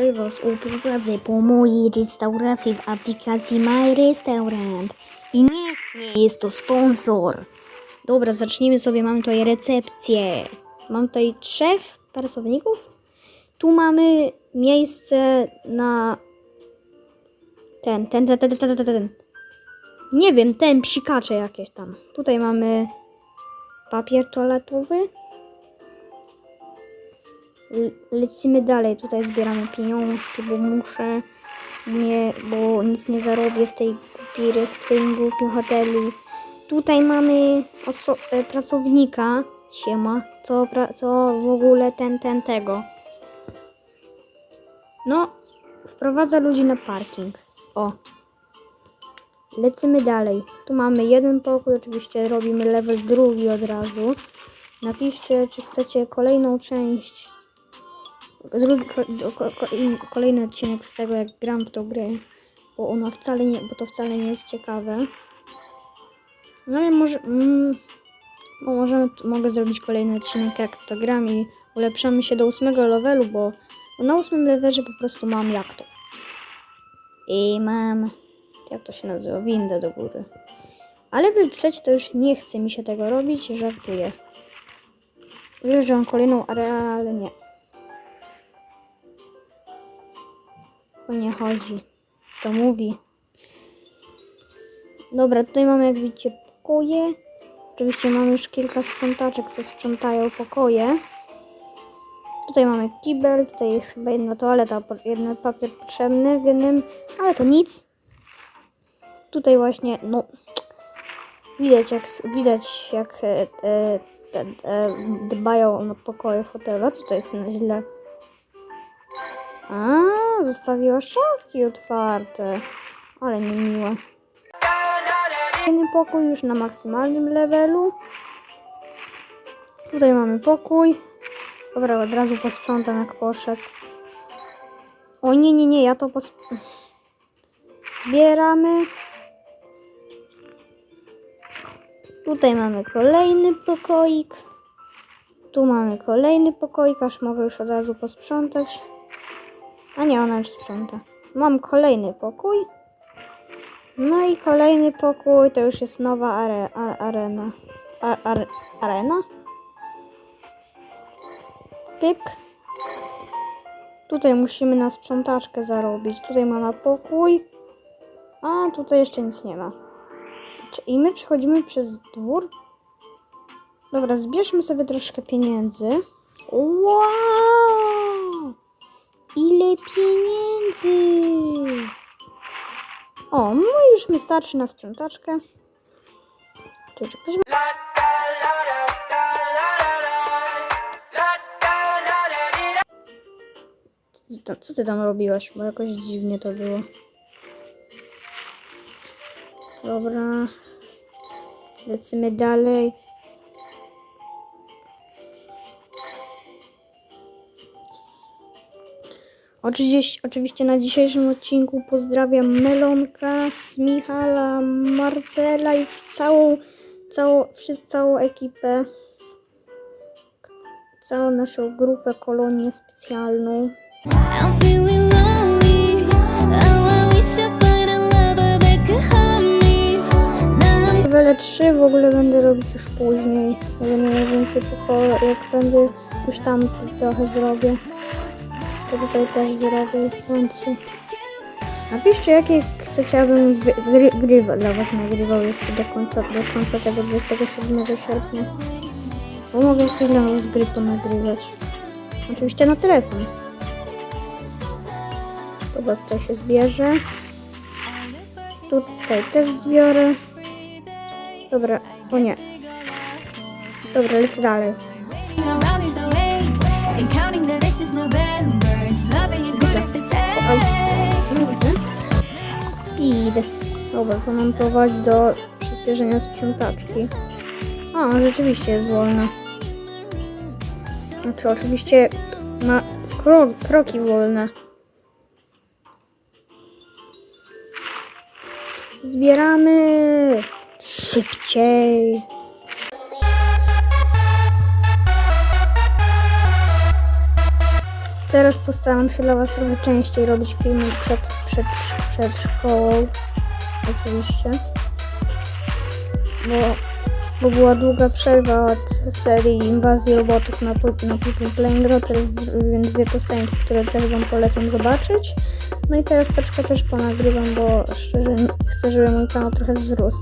Dzisiaj Was uprowadzę po mojej restauracji w aplikacji My Restaurant. I nie, nie jest to sponsor. Dobra, zacznijmy sobie. Mam tutaj recepcję. Mam tutaj trzech pracowników. Tu mamy miejsce na ten, ten, ten, ten, ten, ten, ten. Nie wiem, ten psikacze jakieś tam. Tutaj mamy papier toaletowy. Le- lecimy dalej. Tutaj zbieramy pieniążki, bo muszę nie, bo nic nie zarobię w tej głupiej, w tym głupim hotelu. Tutaj mamy e, pracownika, siema, co, co w ogóle ten, ten, tego. No, wprowadza ludzi na parking. O. Lecimy dalej. Tu mamy jeden pokój, oczywiście robimy level drugi od razu. Napiszcie, czy chcecie kolejną część i kolejny odcinek z tego, jak gram w tą grę, bo ona wcale nie, bo to wcale nie jest ciekawe. No ale może, mm, bo możemy, mogę zrobić kolejny odcinek, jak to gram i ulepszamy się do ósmego levelu, bo, na ósmym levelze po prostu mam jak to. I mam, jak to się nazywa, windę do góry. Ale level to już nie chce mi się tego robić, żartuję. Wiem, że mam kolejną areę, ale nie. O nie chodzi. To mówi. Dobra, tutaj mamy jak widzicie pokoje. Oczywiście mamy już kilka sprzątaczek, co sprzątają pokoje. Tutaj mamy kibel, tutaj jest chyba jedna toaleta, jeden papier potrzebny w jednym, ale to nic. Tutaj właśnie, no, widać jak, widać jak e, e, e, dbają o pokoje hotelu. Co to jest na źle? A, zostawiła szafki otwarte. Ale niemiłe. Kolejny pokój już na maksymalnym levelu. Tutaj mamy pokój. Dobra, od razu posprzątam jak poszedł. O nie, nie, nie, ja to pos... Zbieramy. Tutaj mamy kolejny pokoik. Tu mamy kolejny pokoik, aż mogę już od razu posprzątać. A nie, ona już sprząta. Mam kolejny pokój. No i kolejny pokój, to już jest nowa are, a, arena. A, are, arena? Pyk. Tutaj musimy na sprzątaczkę zarobić. Tutaj mamy pokój. A tutaj jeszcze nic nie ma. I my przechodzimy przez dwór. Dobra, zbierzmy sobie troszkę pieniędzy. Wow! Ile pieniędzy! O, no już mi starczy na sprzątaczkę. Czy, czy ktoś ma... Co co ty tam robiłaś? Bo jakoś dziwnie to było. Dobra. Lecimy dalej. Oczywiście, oczywiście na dzisiejszym odcinku pozdrawiam Melonka, Michala, Marcela i całą, całą, całą ekipę, całą naszą grupę, kolonię specjalną. Levele 3 w ogóle będę robić już później, będę miał więcej pokoju, jak będę już tam trochę zrobię, to tutaj też zrobię w końcu. Napiszcie jakie wy- gry, dla was nagrywał jeszcze do końca, do końca tego 27 sierpnia. Bo mogę chwilę z gry ponagrywać. Oczywiście na telefon. Dobra, tutaj się zbierze. Tutaj też zbiorę. Dobra, o nie. Dobra, lecę dalej. Speed. Dobra, to prowadzi do przyspieszenia sprzątaczki. A, rzeczywiście jest wolna. Znaczy, oczywiście ma kro kroki wolne. Zbieramy szybciej. Teraz postaram się dla Was trochę częściej robić filmy przed, przed, przed szkołą. Oczywiście. Bo, bo była długa przerwa od serii Inwazji Robotów na, na People Playing. Teraz zrobiłem dwie piosenki, które też Wam polecam zobaczyć. No i teraz troszkę też ponagrywam, bo szczerze chcę, żeby mój kanał trochę wzrósł.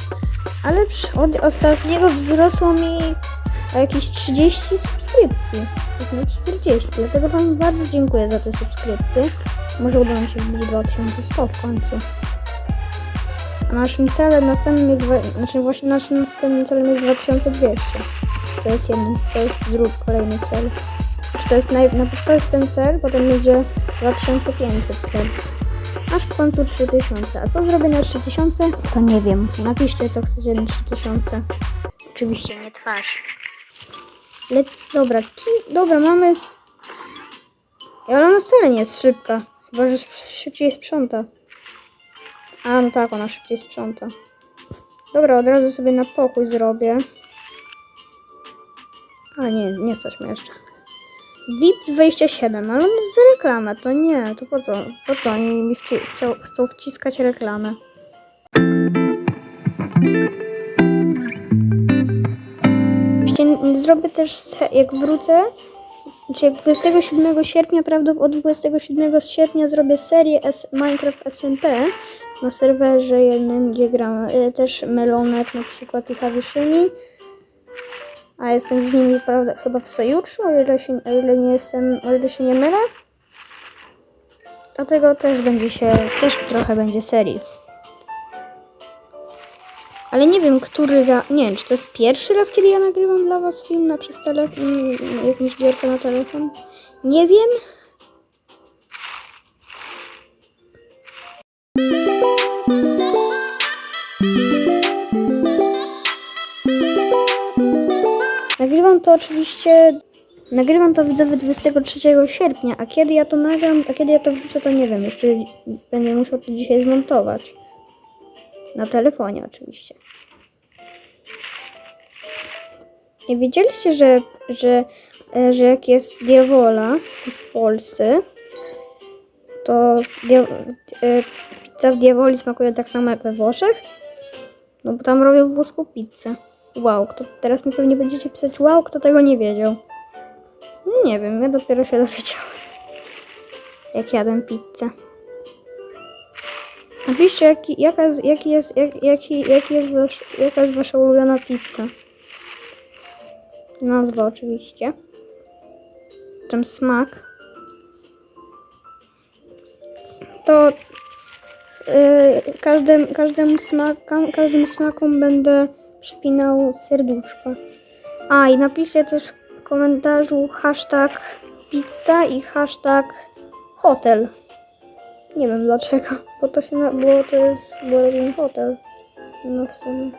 Ale od ostatniego wzrosło mi jakieś 30 subskrypcji. Jak nie 40. Dlatego Wam bardzo dziękuję za te subskrypcje. Może uda nam się wbić 2100 w końcu. A naszym celem następnym jest, znaczy właśnie naszym następnym celem jest 2200. To jest jeden, to jest drugi, kolejny cel. To jest, naj, na- to jest ten cel, potem będzie 2500 cel. Aż w końcu 3000. A co zrobię na 3000? To nie wiem. Napiszcie co chcecie na 3000. Oczywiście nie twarz. Lec, dobra, ki, dobra, mamy. Ale ona wcale nie jest szybka. Chyba, że sz- szybciej sprząta. A, no tak, ona szybciej sprząta. Dobra, od razu sobie na pokój zrobię. A nie, nie stać jeszcze. VIP 27, ale on jest za reklamę, to nie, to po co? Po co oni mi wci- chcą wciskać reklamę? Zrobię też, jak wrócę, znaczy jak 27 sierpnia, prawdopodobnie od 27 sierpnia zrobię serię S Minecraft SMP na serwerze jednym, gdzie gram e, też Melonek na przykład i Hawiszymi. A jestem z nimi prawda, chyba w sojuszu, o ile, się, o ile nie jestem, o ile się nie mylę. Dlatego też będzie się, też trochę będzie serii. Ale nie wiem, który raz, nie wiem, czy to jest pierwszy raz, kiedy ja nagrywam dla was film na przez telefon, jakąś gierkę na telefon. Nie wiem. Nagrywam to oczywiście, nagrywam to widzowie 23 sierpnia, a kiedy ja to nagram, a kiedy ja to wrzucę, to nie wiem, jeszcze będę musiał to dzisiaj zmontować. Na telefonie oczywiście. Nie wiedzieliście, że, że, e, że jak jest diawola w Polsce, to dia, e, pizza w diawoli smakuje tak samo jak we Włoszech? No bo tam robią włoską pizzę. Wow, kto, teraz mi pewnie będziecie pisać, wow, kto tego nie wiedział. Nie wiem, ja dopiero się dowiedziałam. Jak jadłem pizzę. Napiszcie, jaki, jaka, jaki jest, jak, jaki, jaki jest wasz, jaka jest wasza ulubiona pizza. Nazwa oczywiście. Czym smak. To yy, każdym, każdym, smakam, każdym smakom będę przypinał serduszko. A i napiszcie też w komentarzu hashtag pizza i hashtag hotel. Nie wiem dlaczego, bo to się, na, bo to jest, bo robimy hotel. No w sumie.